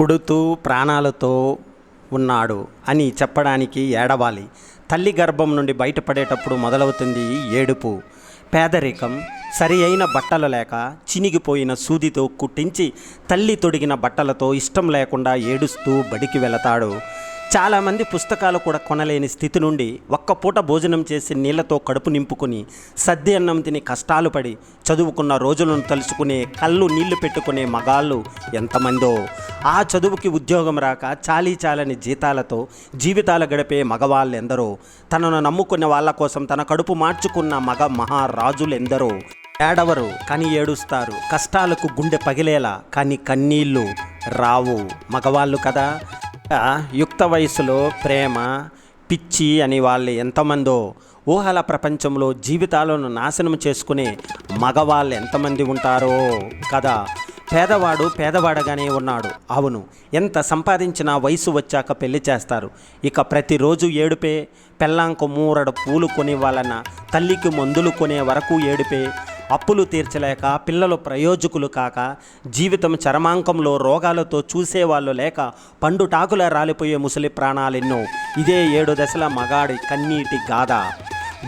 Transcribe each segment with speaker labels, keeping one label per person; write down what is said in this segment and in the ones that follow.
Speaker 1: పుడుతూ ప్రాణాలతో ఉన్నాడు అని చెప్పడానికి ఏడవాలి. తల్లి గర్భం నుండి బయటపడేటప్పుడు మొదలవుతుంది ఏడుపు. పేదరికం సరి అయిన బట్టలు లేక చినిగిపోయిన సూదితో కుట్టించి తల్లి తొడిగిన బట్టలతో ఇష్టం లేకుండా ఏడుస్తూ బడికి వెళతాడు. చాలామంది పుస్తకాలు కూడా కొనలేని స్థితి నుండి ఒక్క పూట భోజనం చేసి నీళ్ళతో కడుపు నింపుకుని సద్ది అన్నం తిని కష్టాలు పడి చదువుకున్న రోజులను తలుచుకునే కళ్ళు నీళ్ళు పెట్టుకునే మగాళ్ళు ఎంతమందో. ఆ చదువుకి ఉద్యోగం రాక చాలీ చాలని జీతాలతో జీవితాలు గడిపే మగవాళ్ళు ఎందరో తనను నమ్ముకున్న వాళ్ళ కోసం తన కడుపు మార్చుకున్న మగ మహారాజులెందరో. ఏడవరు కానీ ఏడుస్తారు కష్టాలకు గుండె పగిలేలా కానీ కన్నీళ్ళు రావు మగవాళ్ళు కదా. యుక్త వయసులో ప్రేమ పిచ్చి అని వాళ్ళు ఎంతమందో ఊహల ప్రపంచంలో జీవితాలను నాశనం చేసుకునే మగవాళ్ళు ఎంతమంది ఉంటారో కదా. పేదవాడు పేదవాడగానే ఉన్నాడు. అవును ఎంత సంపాదించినా వయసు వచ్చాక పెళ్ళి చేస్తారు. ఇక ప్రతిరోజు ఏడుపే పెళ్ళాంకు మూరడు పూలు కొని తల్లికి మందులు కొనే వరకు ఏడుపే అప్పులు తీర్చలేక పిల్లలు ప్రయోజకులు కాక జీవితం చరమాంకంలో రోగాలతో చూసేవాళ్ళు లేక పండుటాకుల రాలిపోయే ముసలి ప్రాణాలెన్నో. ఇదే ఏడు దశల మగాడి కన్నీటి గాథ.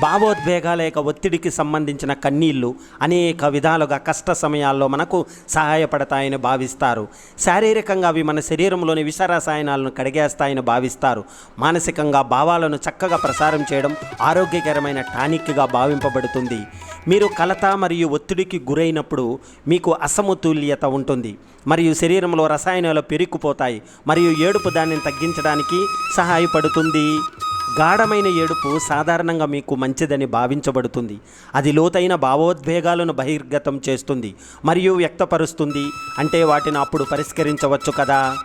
Speaker 1: భావోద్వేగాల యొక్క ఒత్తిడికి సంబంధించిన కన్నీళ్ళు అనేక విధాలుగా కష్ట సమయాల్లో మనకు సహాయపడతాయని భావిస్తారు. శారీరకంగా అవి మన శరీరంలోని విష రసాయనాలను కడిగేస్తాయని భావిస్తారు. మానసికంగా భావాలను చక్కగా ప్రసారం చేయడం ఆరోగ్యకరమైన టానిక్గా భావింపబడుతుంది. మీరు కలత మరియు ఒత్తిడికి గురైనప్పుడు మీకు అసమతుల్యత ఉంటుంది. మరియు శరీరంలో రసాయనాలు పెరిగిపోతాయి. మరియు ఏడుపు దానిని తగ్గించడానికి సహాయపడుతుంది. గాఢమైన ఏడుపు సాధారణంగా మీకు మంచిదని భావించబడుతుంది. అది లోతైన భావోద్వేగాలను బహిర్గతం చేస్తుంది మరియు వ్యక్తపరుస్తుంది. అంటే వాటిని అప్పుడు పరిష్కరించవచ్చు కదా?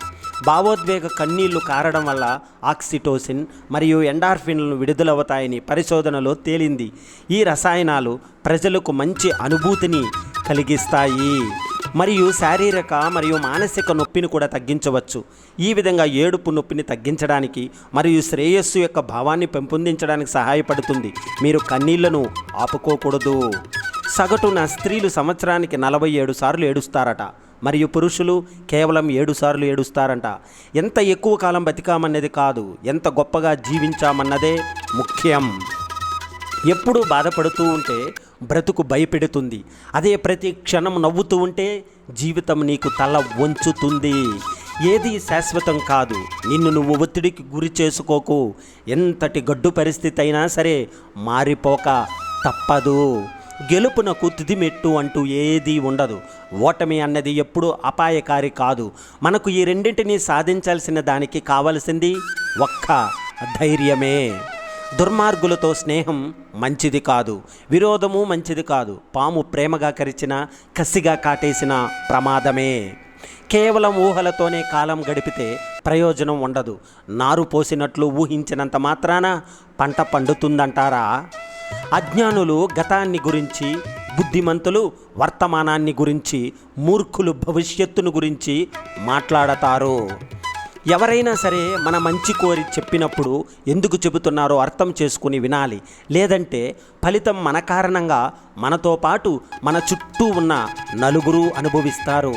Speaker 1: భావోద్వేగ కన్నీళ్ళు కారడం వల్ల ఆక్సిటోసిన్ మరియు ఎండార్ఫిన్లు విడుదలవుతాయని పరిశోధనలో తేలింది. ఈ రసాయనాలు ప్రజలకు మంచి అనుభూతిని కలిగిస్తాయి. మరియు శారీరక మరియు మానసిక నొప్పిని కూడా తగ్గించవచ్చు. ఈ విధంగా ఏడుపు నొప్పిని తగ్గించడానికి మరియు శ్రేయస్సు యొక్క భావాన్ని పెంపొందించడానికి సహాయపడుతుంది. మీరు కన్నీళ్ళను ఆపుకోకూడదు. సగటున స్త్రీలు సంవత్సరానికి నలభై ఏడు సార్లు ఏడుస్తారట మరియు పురుషులు కేవలం ఏడు సార్లు ఏడుస్తారంట. ఎంత ఎక్కువ కాలం బతికామన్నది కాదు ఎంత గొప్పగా జీవించామన్నదే ముఖ్యం. ఎప్పుడూ బాధపడుతూ ఉంటే బ్రతుకు భయపెడుతుంది. అదే ప్రతి క్షణం నవ్వుతూ ఉంటే జీవితం నీకు తల వంచుతుంది. ఏది శాశ్వతం కాదు. నిన్ను నువ్వు ఒత్తిడికి గురి చేసుకోకు. ఎంతటి గడ్డు పరిస్థితి అయినా సరే మారిపోక తప్పదు. గెలుపునకు తుదిమెట్టు అంటూ ఏదీ ఉండదు. ఓటమి అన్నది ఎప్పుడూ అపాయకారి కాదు. మనకు ఈ రెండింటినీ సాధించాల్సిన దానికి కావలసింది ఒక్క ధైర్యమే. దుర్మార్గులతో స్నేహం మంచిది కాదు విరోధము మంచిది కాదు. పాము ప్రేమగా కరిచిన కసిగా కాటేసిన ప్రమాదమే. కేవలం ఊహలతోనే కాలం గడిపితే ప్రయోజనం ఉండదు. నారు పోసినట్లు ఊహించినంత మాత్రాన పంట పండుతుందంటారా? అజ్ఞానులు గతాన్ని గురించి బుద్ధిమంతులు వర్తమానాన్ని గురించి మూర్ఖులు భవిష్యత్తును గురించి మాట్లాడతారు. ఎవరైనా సరే మన మంచి కోరి చెప్పినప్పుడు ఎందుకు చెబుతున్నారో అర్థం చేసుకుని వినాలి. లేదంటే ఫలితం మన కారణంగా మనతో పాటు మన చుట్టూ ఉన్న నలుగురు అనుభవిస్తారు.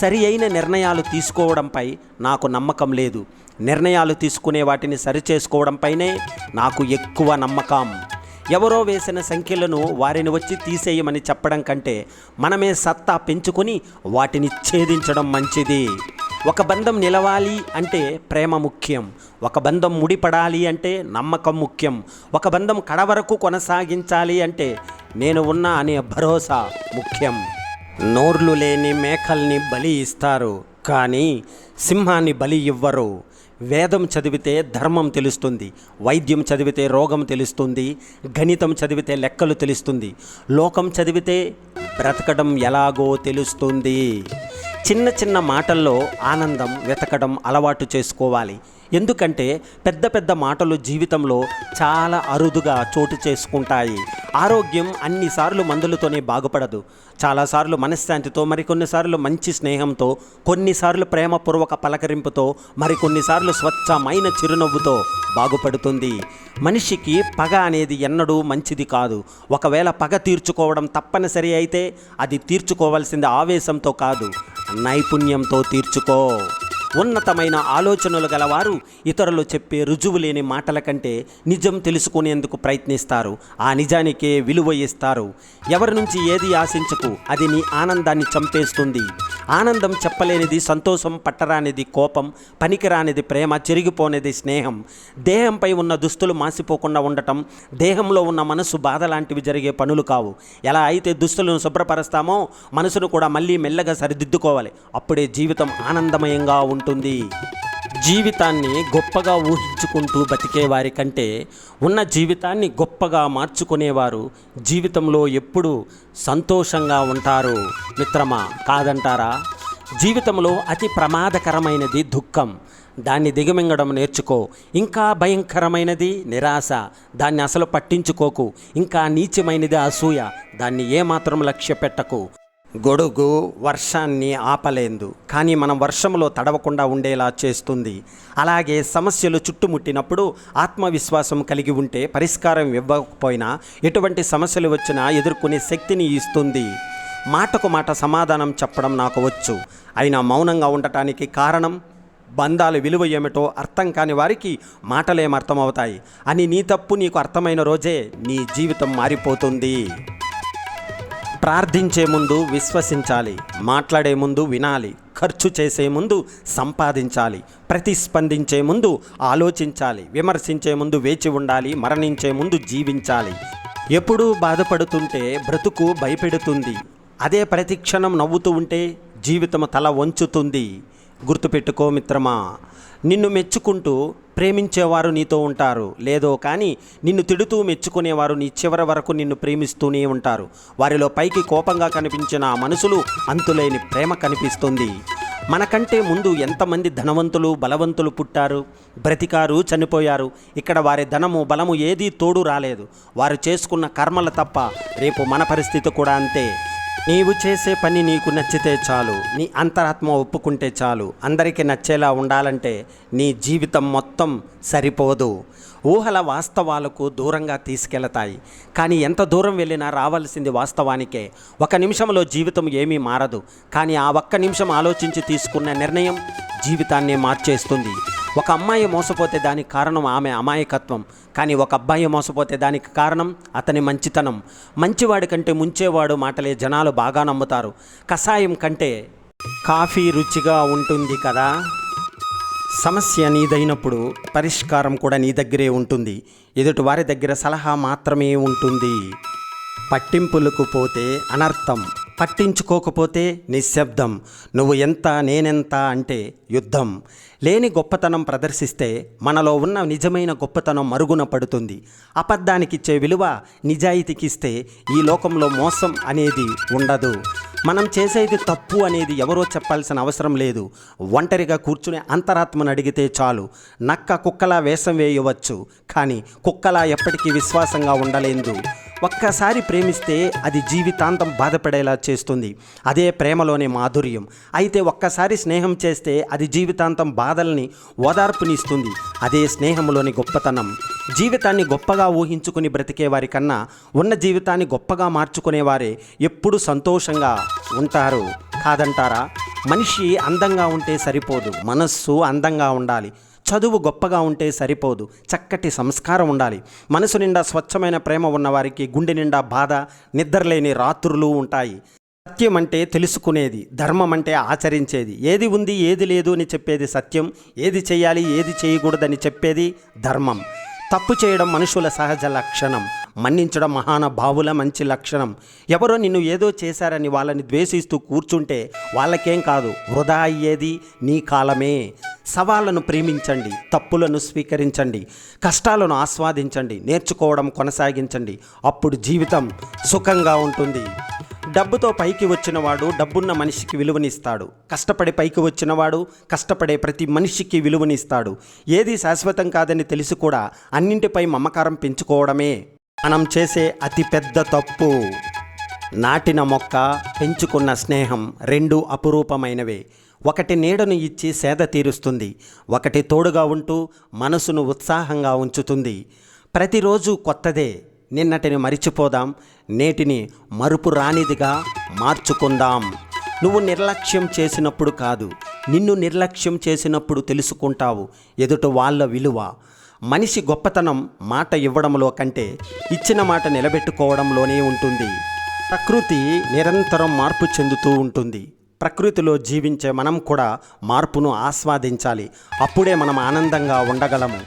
Speaker 1: సరి అయిన నిర్ణయాలు తీసుకోవడంపై నాకు నమ్మకం లేదు. నిర్ణయాలు తీసుకునే వాటిని సరిచేసుకోవడంపైనే నాకు ఎక్కువ నమ్మకం. ఎవరో వేసిన సంఖ్యలను వారిని వచ్చి తీసేయమని చెప్పడం కంటే మనమే సత్తా పెంచుకొని వాటిని ఛేదించడం మంచిది. ఒక బంధం నిలవాలి అంటే ప్రేమ ముఖ్యం. ఒక బంధం ముడిపడాలి అంటే నమ్మకం ముఖ్యం. ఒక బంధం కడవరకు కొనసాగించాలి అంటే నేను ఉన్నా అనే భరోసా ముఖ్యం. నోర్లు లేని మేకల్ని బలి ఇస్తారు కానీ సింహాన్ని బలి ఇవ్వరు. వేదం చదివితే ధర్మం తెలుస్తుంది వైద్యం చదివితే రోగం తెలుస్తుంది గణితం చదివితే లెక్కలు తెలుస్తుంది. లోకం చదివితే బ్రతకడం ఎలాగో తెలుస్తుంది. చిన్న చిన్న మాటల్లో ఆనందం వెతకడం అలవాటు చేసుకోవాలి. ఎందుకంటే పెద్ద పెద్ద మాటలు జీవితంలో చాలా అరుదుగా చోటు చేసుకుంటాయి. ఆరోగ్యం అన్నిసార్లు మందులతోనే బాగుపడదు. చాలాసార్లు మనశ్శాంతితో మరికొన్నిసార్లు మంచి స్నేహంతో కొన్నిసార్లు ప్రేమపూర్వక పలకరింపుతో మరికొన్నిసార్లు స్వచ్ఛమైన చిరునవ్వుతో బాగుపడుతుంది. మనిషికి పగ అనేది ఎన్నడూ మంచిది కాదు. ఒకవేళ పగ తీర్చుకోవడం తప్పనిసరి అయితే అది తీర్చుకోవాల్సింది ఆవేశంతో కాదు. నైపుణ్యంతో తీర్చుకో. ఉన్నతమైన ఆలోచనలు గలవారు ఇతరులు చెప్పే రుజువు లేని మాటల కంటే నిజం తెలుసుకునేందుకు ప్రయత్నిస్తారు. ఆ నిజానికే విలువ ఇస్తారు. ఎవరి నుంచి ఏది ఆశించకు అది నీ ఆనందాన్ని చంపేస్తుంది. ఆనందం చెప్పలేనిది సంతోషం పట్టరానిది కోపం పనికిరానిది ప్రేమ చెరిగిపోనేది స్నేహం. దేహంపై ఉన్న దుస్తులు మాసిపోకుండా ఉండటం దేహంలో ఉన్న మనసు బాధ లాంటివి జరిగే పనులు కావు. ఎలా అయితే దుస్తులను శుభ్రపరుస్తామో మనసును కూడా మళ్ళీ మెల్లగా సరిదిద్దుకోవాలి. అప్పుడే జీవితం ఆనందమయంగా ఉంటుంది. జీవితాన్ని గొప్పగా ఊహించుకుంటూ బతికేవారి కంటే ఉన్న జీవితాన్ని గొప్పగా మార్చుకునేవారు జీవితంలో ఎప్పుడూ సంతోషంగా ఉంటారు. మిత్రమా కాదంటారా? జీవితంలో అతి ప్రమాదకరమైనది దుఃఖం. దాన్ని దిగమింగడం నేర్చుకో. ఇంకా భయంకరమైనది నిరాశ. దాన్ని అసలు పట్టించుకోకు. ఇంకా నీచమైనది అసూయ. దాన్ని ఏమాత్రం లక్ష్య పెట్టకు గొడుగు వర్షాన్ని ఆపలేదు కానీ మనం వర్షంలో తడవకుండా ఉండేలా చేస్తుంది. అలాగే సమస్యలు చుట్టుముట్టినప్పుడు ఆత్మవిశ్వాసం కలిగి ఉంటే పరిష్కారం ఇవ్వకపోయినా ఎటువంటి సమస్యలు వచ్చినా ఎదుర్కొనే శక్తిని ఇస్తుంది. మాటకు మాట సమాధానం చెప్పడం నాకు వచ్చు. అయినా మౌనంగా ఉండటానికి కారణం? బంధాలు విలువ ఏమిటో అర్థం కాని వారికి మాటలేం అర్థమవుతాయి. అని నీ తప్పు నీకు అర్థమైన రోజే నీ జీవితం మారిపోతుంది. ప్రార్థించే ముందు విశ్వసించాలి మాట్లాడే ముందు వినాలి ఖర్చు చేసే ముందు సంపాదించాలి ప్రతిస్పందించే ముందు ఆలోచించాలి విమర్శించే ముందు వేచి ఉండాలి మరణించే ముందు జీవించాలి. ఎప్పుడూ బాధపడుతుంటే బ్రతుకు భయపెడుతుంది. అదే ప్రతిక్షణం నవ్వుతూ ఉంటే జీవితం తల వంచుతుంది. గుర్తుపెట్టుకో మిత్రమా నిన్ను మెచ్చుకుంటూ ప్రేమించేవారు నీతో ఉంటారు. లేదో కానీ నిన్ను తిడుతూ మెచ్చుకునేవారు నీ చివరి వరకు నిన్ను ప్రేమిస్తూనే ఉంటారు. వారిలో పైకి కోపంగా కనిపించిన ఆ మనసులు అంతులేని ప్రేమ కనిపిస్తుంది. మనకంటే ముందు ఎంతమంది ధనవంతులు బలవంతులు పుట్టారు? బ్రతికారు చనిపోయారు. ఇక్కడ వారి ధనము బలము ఏదీ తోడు రాలేదు. వారు చేసుకున్న కర్మలు తప్ప రేపు మన పరిస్థితి కూడా అంతే. నీవు చేసే పని నీకు నచ్చితే చాలు. నీ అంతరాత్మ ఒప్పుకుంటే చాలు. అందరికీ నచ్చేలా ఉండాలంటే నీ జీవితం మొత్తం సరిపోదు. ఊహల వాస్తవాలకు దూరంగా తీసుకెళతాయి. కానీ ఎంత దూరం వెళ్ళినా రావాల్సింది వాస్తవానికే. ఒక నిమిషంలో జీవితం ఏమీ మారదు. కానీ ఆ ఒక్క నిమిషం ఆలోచించి తీసుకున్న నిర్ణయం జీవితాన్ని మార్చేస్తుంది. ఒక అమ్మాయి మోసపోతే దానికి కారణం ఆమె అమాయకత్వం. కానీ ఒక అబ్బాయి మోసపోతే దానికి కారణం అతని మంచితనం. మంచివాడి కంటే ముంచేవాడు మాటలే జనాలు బాగా నమ్ముతారు. కషాయం కంటే కాఫీ రుచిగా ఉంటుంది కదా? సమస్య నీదైనప్పుడు పరిష్కారం కూడా నీ దగ్గరే ఉంటుంది. ఎదుటి వారి దగ్గర సలహా మాత్రమే ఉంటుంది. పట్టింపులకు పోతే అనర్థం పట్టించుకోకపోతే నిశ్శబ్దం. నువ్వు ఎంత నేనెంత అంటే యుద్ధం. లేని గొప్పతనం ప్రదర్శిస్తే మనలో ఉన్న నిజమైన గొప్పతనం మరుగున పడుతుంది. అబద్ధానికిచ్చే విలువ నిజాయితీకిస్తే ఈ లోకంలో మోసం అనేది ఉండదు. మనం చేసేది తప్పు అనేది ఎవరో చెప్పాల్సిన అవసరం లేదు. ఒంటరిగా కూర్చుని అంతరాత్మను అడిగితే చాలు. నక్క కుక్కలా వేషం వేయవచ్చు. కానీ కుక్కలా ఎప్పటికీ విశ్వాసంగా ఉండలేదు. ఒక్కసారి ప్రేమిస్తే అది జీవితాంతం బాధపడేలా చేస్తుంది. అదే ప్రేమలోని మాధుర్యం. అయితే ఒక్కసారి స్నేహం చేస్తే అది జీవితాంతం బాధల్ని ఓదార్పునిస్తుంది. అదే స్నేహంలోని గొప్పతనం. జీవితాన్ని గొప్పగా ఊహించుకుని బ్రతికే వారి కన్నా ఉన్న జీవితాన్ని గొప్పగా మార్చుకునేవారే ఎప్పుడు సంతోషంగా ఉంటారు. కాదంటారా? మనిషి అందంగా ఉంటే సరిపోదు. మనస్సు అందంగా ఉండాలి. చదువు గొప్పగా ఉంటే సరిపోదు. చక్కటి సంస్కారం ఉండాలి. మనసు నిండా స్వచ్ఛమైన ప్రేమ ఉన్నవారికి గుండె నిండా బాధ నిద్రలేని రాత్రులు ఉంటాయి. సత్యం అంటే తెలుసుకునేది ధర్మం అంటే ఆచరించేది. ఏది ఉంది ఏది లేదు అని చెప్పేది సత్యం. ఏది చేయాలి ఏది చేయకూడదని చెప్పేది ధర్మం. తప్పు చేయడం మనుషుల సహజ లక్షణం. మన్నించడం మహానుభావుల మంచి లక్షణం. ఎవరో నిన్ను ఏదో చేశారని వాళ్ళని ద్వేషిస్తూ కూర్చుంటే వాళ్ళకేం కాదు వృధా అయ్యేది నీ కాలమే. సవాళ్ళను ప్రేమించండి తప్పులను స్వీకరించండి కష్టాలను ఆస్వాదించండి నేర్చుకోవడం కొనసాగించండి. అప్పుడు జీవితం సుఖంగా ఉంటుంది. డబ్బుతో పైకి వచ్చినవాడు డబ్బున్న మనిషికి విలువనిస్తాడు. కష్టపడి పైకి వచ్చినవాడు కష్టపడే ప్రతి మనిషికి విలువనిస్తాడు. ఏది శాశ్వతం కాదని తెలిసి కూడా అన్నింటిపై మమకారం పెంచుకోవడమే. మనం చేసే అతిపెద్ద తప్పు. నాటిన మొక్క పెంచుకున్న స్నేహం రెండు అపురూపమైనవే. ఒకటి నీడను ఇచ్చి సేద తీరుస్తుంది. ఒకటి తోడుగా ఉంటూ మనసును ఉత్సాహంగా ఉంచుతుంది. ప్రతిరోజు కొత్తదే. నిన్నటిని మరిచిపోదాం. నేటిని మరుపు రానిదిగా మార్చుకుందాం. నువ్వు నిర్లక్ష్యం చేసినప్పుడు కాదు. నిన్ను నిర్లక్ష్యం చేసినప్పుడు తెలుసుకుంటావు. ఎదుట వాళ్ళ విలువ. మనిషి గొప్పతనం మాట ఇవ్వడంలో కంటే ఇచ్చిన మాట నిలబెట్టుకోవడంలోనే ఉంటుంది. ప్రకృతి నిరంతరం మార్పు చెందుతూ ఉంటుంది. ప్రకృతిలో జీవించే మనం కూడా మార్పును ఆస్వాదించాలి. అప్పుడే మనం ఆనందంగా ఉండగలము.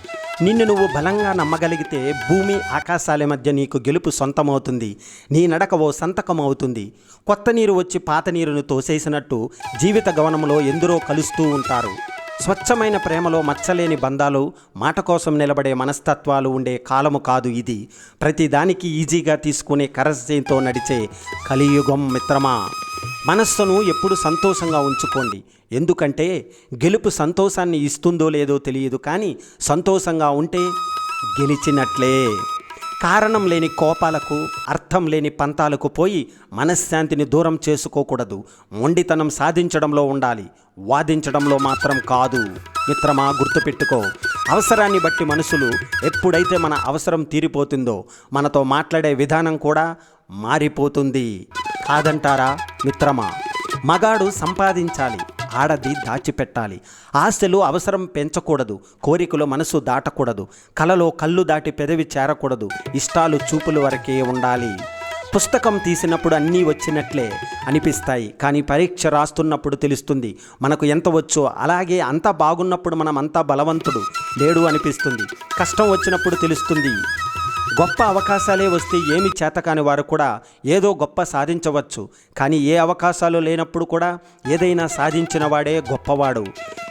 Speaker 1: నిన్ను నువ్వు బలంగా నమ్మగలిగితే భూమి ఆకాశాల మధ్య నీకు గెలుపు సొంతమవుతుంది. నీ నడక ఓ సంతకం అవుతుంది కొత్త నీరు వచ్చి పాత నీరును తోసేసినట్టు జీవిత గమనంలో ఎందరో కలుస్తూ ఉంటారు. స్వచ్ఛమైన ప్రేమలో మచ్చలేని బంధాలు మాట కోసం నిలబడే మనస్తత్వాలు ఉండే కాలము కాదు ఇది. ప్రతిదానికి ఈజీగా తీసుకునే కరస్యంతో నడిచే కలియుగం మిత్రమా? మనస్సును ఎప్పుడు సంతోషంగా ఉంచుకోండి. ఎందుకంటే గెలుపు సంతోషాన్ని ఇస్తుందో లేదో తెలియదు కానీ సంతోషంగా ఉంటే గెలిచినట్లే. కారణం లేని కోపాలకు అర్థం లేని పంతాలకు పోయి మనశ్శాంతిని దూరం చేసుకోకూడదు. మొండితనం సాధించడంలో ఉండాలి. వాదించడంలో మాత్రం కాదు. మిత్రమా గుర్తుపెట్టుకో అవసరాన్ని బట్టి మనుషులు ఎప్పుడైతే మన అవసరం తీరిపోతుందో మనతో మాట్లాడే విధానం కూడా మారిపోతుంది. కాదంటారా మిత్రమా? మగాడు సంపాదించాలి ఆడది దాచిపెట్టాలి. ఆశలు అవసరం పెంచకూడదు కోరికలు మనసు దాటకూడదు కలలో కళ్ళు దాటి పెదవి చేరకూడదు ఇష్టాలు చూపుల వరకే ఉండాలి. పుస్తకం తీసినప్పుడు అన్నీ వచ్చినట్లే అనిపిస్తాయి. కానీ పరీక్ష రాస్తున్నప్పుడు తెలుస్తుంది మనకు ఎంత వచ్చో. అలాగే అంతా బాగున్నప్పుడు మనం అంతా బలవంతుడు లేడు అనిపిస్తుంది. కష్టం వచ్చినప్పుడు తెలుస్తుంది. గొప్ప అవకాశాలే వస్తే ఏమి చేతకాని వారు కూడా ఏదో గొప్ప సాధించవచ్చు. కానీ ఏ అవకాశాలు లేనప్పుడు కూడా ఏదైనా సాధించిన వాడే గొప్పవాడు.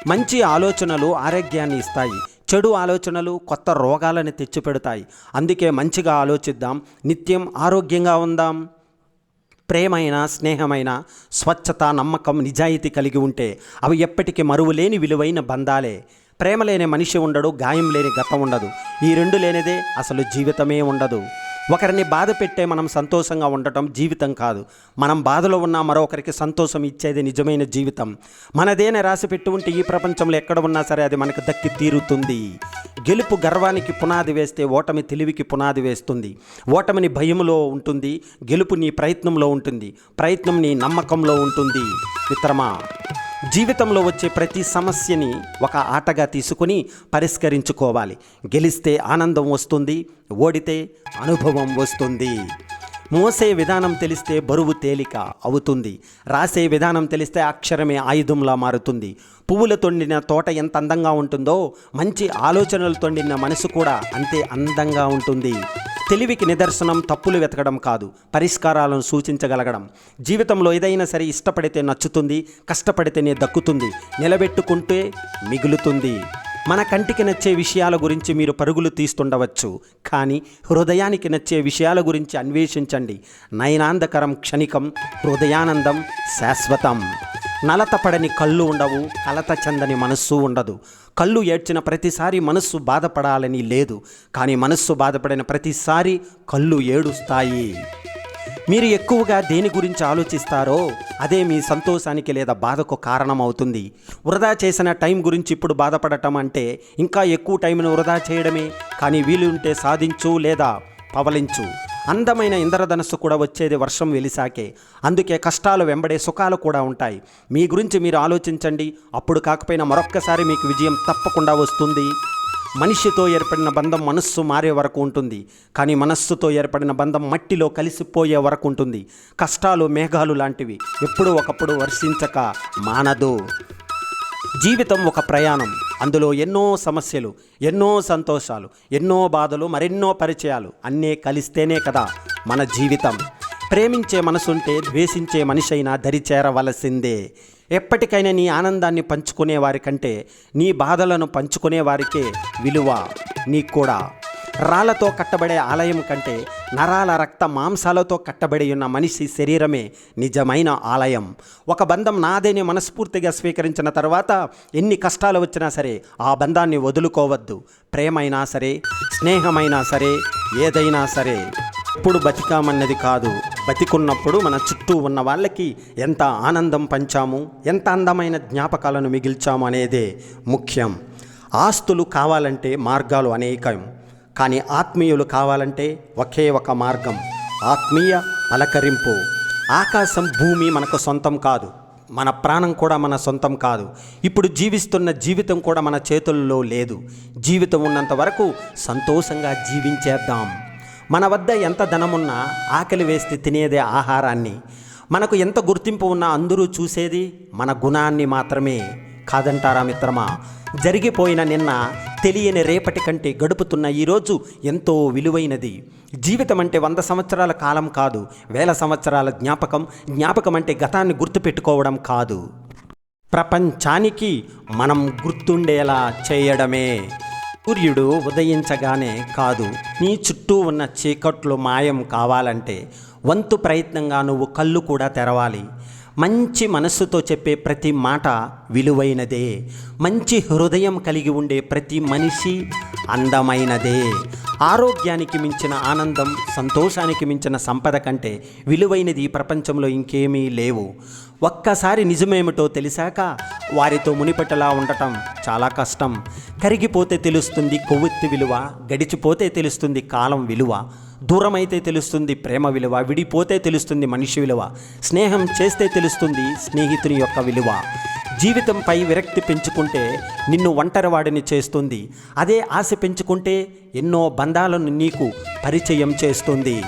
Speaker 1: మంచి ఆలోచనలు ఆరోగ్యాన్ని ఇస్తాయి. చెడు ఆలోచనలు కొత్త రోగాలను తెచ్చిపెడతాయి. అందుకే మంచిగా ఆలోచిద్దాం నిత్యం ఆరోగ్యంగా ఉందాం. ప్రేమైన స్నేహమైన స్వచ్ఛత నమ్మకం నిజాయితీ కలిగి ఉంటే అవి ఎప్పటికీ మరువులేని విలువైన బంధాలే. ప్రేమ లేని మనిషి ఉండడు గాయం లేని గతం ఉండదు. ఈ రెండు లేనిదే అసలు జీవితమే ఉండదు. ఒకరిని బాధ పెట్టే మనం సంతోషంగా ఉండటం జీవితం కాదు. మనం బాధలో ఉన్న మరొకరికి సంతోషం ఇచ్చేది నిజమైన జీవితం. మనదేనే రాసి పెట్టి ఉంటే ఈ ప్రపంచంలో ఎక్కడ ఉన్నా సరే అది మనకు దక్కి తీరుతుంది. గెలుపు గర్వానికి పునాది వేస్తే ఓటమి తెలివికి పునాది వేస్తుంది. ఓటమిని భయములో ఉంటుంది గెలుపు నీ ప్రయత్నంలో ఉంటుంది ప్రయత్నం నీ నమ్మకంలో ఉంటుంది. మిత్రమా జీవితంలో వచ్చే ప్రతి సమస్యని ఒక ఆటగా తీసుకొని పరిష్కరించుకోవాలి. గెలిస్తే ఆనందం వస్తుంది ఓడితే అనుభవం వస్తుంది. మోసే విధానం తెలిస్తే బరువు తేలిక అవుతుంది. రాసే విధానం తెలిస్తే అక్షరమే ఆయుధంలా మారుతుంది. పువ్వుల తొండిన తోట ఎంత అందంగా ఉంటుందో మంచి ఆలోచనలు తొండిన మనసు కూడా అంతే అందంగా ఉంటుంది. తెలివికి నిదర్శనం తప్పులు వెతకడం కాదు పరిష్కారాలను సూచించగలగడం. జీవితంలో ఏదైనా సరే ఇష్టపడితే నచ్చుతుంది కష్టపడితేనే దక్కుతుంది నిలబెట్టుకుంటే మిగులుతుంది. మన కంటికి నచ్చే విషయాల గురించి మీరు పరుగులు తీస్తుండవచ్చు కానీ హృదయానికి నచ్చే విషయాల గురించి అన్వేషించండి. నయనాందకరం క్షణికం హృదయానందం శాశ్వతం. నలతపడని కళ్ళు ఉండవు కలత చెందని మనస్సు ఉండదు. కళ్ళు ఏడ్చిన ప్రతిసారి మనస్సు బాధపడాలని లేదు కానీ మనస్సు బాధపడిన ప్రతిసారి కళ్ళు ఏడుస్తాయి. మీరు ఎక్కువగా దేని గురించి ఆలోచిస్తారో అదే మీ సంతోషానికి లేదా బాధకు కారణమవుతుంది. వృధా చేసిన టైం గురించి ఇప్పుడు బాధపడటం అంటే ఇంకా ఎక్కువ టైంను వృధా చేయడమే కానీ వీలుంటే సాధించు లేదా పవలించు అందమైన ఇంద్రధనస్సు కూడా వచ్చేది వర్షం వెలిసాకే. అందుకే కష్టాలు వెంబడే సుఖాలు కూడా ఉంటాయి. మీ గురించి మీరు ఆలోచించండి. అప్పుడు కాకపోయినా మరొక్కసారి మీకు విజయం తప్పకుండా వస్తుంది. మనిషితో ఏర్పడిన బంధం మనస్సు మారే వరకు ఉంటుంది. కానీ మనస్సుతో ఏర్పడిన బంధం మట్టిలో కలిసిపోయే వరకు ఉంటుంది. కష్టాలు మేఘాలు లాంటివి ఎప్పుడూ ఒకప్పుడు వర్షించక మానదు. జీవితం ఒక ప్రయాణం. అందులో ఎన్నో సమస్యలు ఎన్నో సంతోషాలు ఎన్నో బాధలు మరెన్నో పరిచయాలు అన్నీ కలిస్తేనే కదా మన జీవితం. ప్రేమించే మనసుంటే ద్వేషించే మనిషైనా దరిచేరవలసిందే దరి చేరవలసిందే. ఎప్పటికైనా నీ ఆనందాన్ని పంచుకునే వారికంటే నీ బాధలను పంచుకునే వారికే విలువ నీకు కూడా రాళ్ళతో కట్టబడే ఆలయం కంటే నరాల రక్త మాంసాలతో కట్టబడి ఉన్న మనిషి శరీరమే నిజమైన ఆలయం. ఒక బంధం నాదేని మనస్ఫూర్తిగా స్వీకరించిన తర్వాత ఎన్ని కష్టాలు వచ్చినా సరే ఆ బంధాన్ని వదులుకోవద్దు. ప్రేమైనా సరే స్నేహమైనా సరే ఏదైనా సరే. ఇప్పుడు బతికామన్నది కాదు. బతికున్నప్పుడు మన చుట్టూ ఉన్న వాళ్ళకి ఎంత ఆనందం పంచాము ఎంత అందమైన జ్ఞాపకాలను మిగిల్చాము అనేదే ముఖ్యం. ఆస్తులు కావాలంటే మార్గాలు అనేకం. కానీ ఆత్మీయులు కావాలంటే ఒకే ఒక మార్గం ఆత్మీయ పలకరింపు. ఆకాశం భూమి మనకు సొంతం కాదు మన ప్రాణం కూడా మన సొంతం కాదు. ఇప్పుడు జీవిస్తున్న జీవితం కూడా మన చేతుల్లో లేదు. జీవితం ఉన్నంత వరకు సంతోషంగా జీవించేద్దాం. మన వద్ద ఎంత ధనమున్నా ఆకలి వేస్తే తినేదే ఆహారాన్ని. మనకు ఎంత గుర్తింపు ఉన్నా అందరూ చూసేది మన గుణాన్ని మాత్రమే. కాదంటారా మిత్రమా? జరిగిపోయిన నిన్న తెలియని రేపటి కంటే గడుపుతున్న ఈరోజు ఎంతో విలువైనది. జీవితం అంటే వంద సంవత్సరాల కాలం కాదు వేల సంవత్సరాల జ్ఞాపకం జ్ఞాపకం అంటే గతాన్ని గుర్తుపెట్టుకోవడం కాదు. ప్రపంచానికి మనం గుర్తుండేలా చేయడమే. సూర్యుడు ఉదయించగానే కాదు నీ చుట్టూ ఉన్న చీకట్లు మాయం కావాలంటే వంతు ప్రయత్నంగా నువ్వు కళ్ళు కూడా తెరవాలి. మంచి మనస్సుతో చెప్పే ప్రతి మాట విలువైనదే. మంచి హృదయం కలిగి ఉండే ప్రతి మనిషి అందమైనదే. ఆరోగ్యానికి మించిన ఆనందం సంతోషానికి మించిన సంపద కంటే విలువైనది ఈ ప్రపంచంలో ఇంకేమీ లేవు. ఒక్కసారి నిజమేమిటో తెలిసాక వారితో మునిపెట్టలా ఉండటం చాలా కష్టం. కరిగిపోతే తెలుస్తుంది కొవ్వొత్తి విలువ గడిచిపోతే తెలుస్తుంది కాలం విలువ. దూరమైతే తెలుస్తుంది ప్రేమ విలువ విడిపోతే తెలుస్తుంది మనిషి విలువ స్నేహం చేస్తే తెలుస్తుంది స్నేహితుని యొక్క విలువ. జీవితంపై విరక్తి పెంచుకుంటే నిన్ను ఒంటరివాడిని చేస్తుంది. అదే ఆశ పెంచుకుంటే ఎన్నో బంధాలను నీకు పరిచయం చేస్తుంది.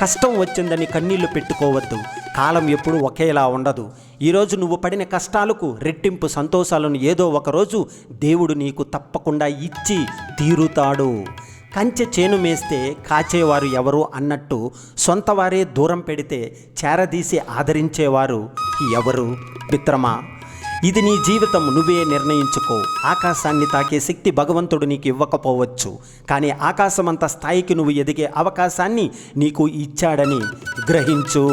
Speaker 1: కష్టం వచ్చిందని కన్నీళ్ళు పెట్టుకోవద్దు. కాలం ఎప్పుడు ఒకేలా ఉండదు. ఈరోజు నువ్వు పడిన కష్టాలకు రెట్టింపు సంతోషాలను ఏదో ఒకరోజు దేవుడు నీకు తప్పకుండా ఇచ్చి తీరుతాడు. కంచె చేను మేస్తే కాచేవారు ఎవరు అన్నట్టు సొంతవారే దూరం పెడితే చేరదీసి ఆదరించేవారు ఎవరు? మిత్రమా ఇది నీ జీవితం నువ్వే నిర్ణయించుకో. ఆకాశాన్ని తాకే శక్తి భగవంతుడు నీకు ఇవ్వకపోవచ్చు. కానీ ఆకాశమంత స్థాయికి నువ్వు ఎదిగే అవకాశాన్ని నీకు ఇచ్చాడని గ్రహించు.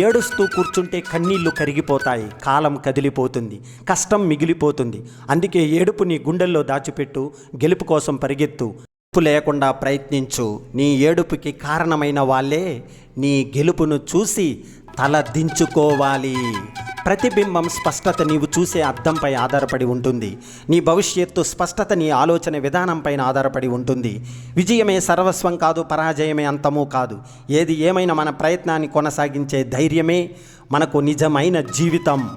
Speaker 1: ఏడుస్తూ కూర్చుంటే కన్నీళ్ళు కరిగిపోతాయి కాలం కదిలిపోతుంది కష్టం మిగిలిపోతుంది. అందుకే ఏడుపు నీ గుండెల్లో దాచిపెట్టు గెలుపు కోసం పరిగెత్తు. తప్పు లేకుండా ప్రయత్నించు. నీ ఏడుపుకి కారణమైన వాళ్ళే నీ గెలుపును చూసి తల దించుకోవాలి. ప్రతిబింబం స్పష్టత నీవు చూసే అర్థంపై ఆధారపడి ఉంటుంది. నీ భవిష్యత్తు స్పష్టత నీ ఆలోచన విధానంపైన ఆధారపడి ఉంటుంది. విజయమే సర్వస్వం కాదు పరాజయమే అంతమూ కాదు. ఏది ఏమైనా మన ప్రయత్నాన్ని కొనసాగించే ధైర్యమే మనకు నిజమైన జీవితం.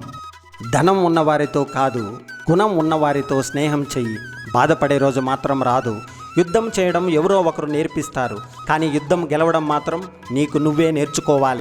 Speaker 1: ధనం ఉన్నవారితో కాదు గుణం ఉన్నవారితో స్నేహం చెయ్యి. బాధపడే రోజు మాత్రం రాదు. యుద్ధం చేయడం ఎవరో ఒకరు నేర్పిస్తారు. కానీ యుద్ధం గెలవడం మాత్రం నీకు నువ్వే నేర్చుకోవాలి.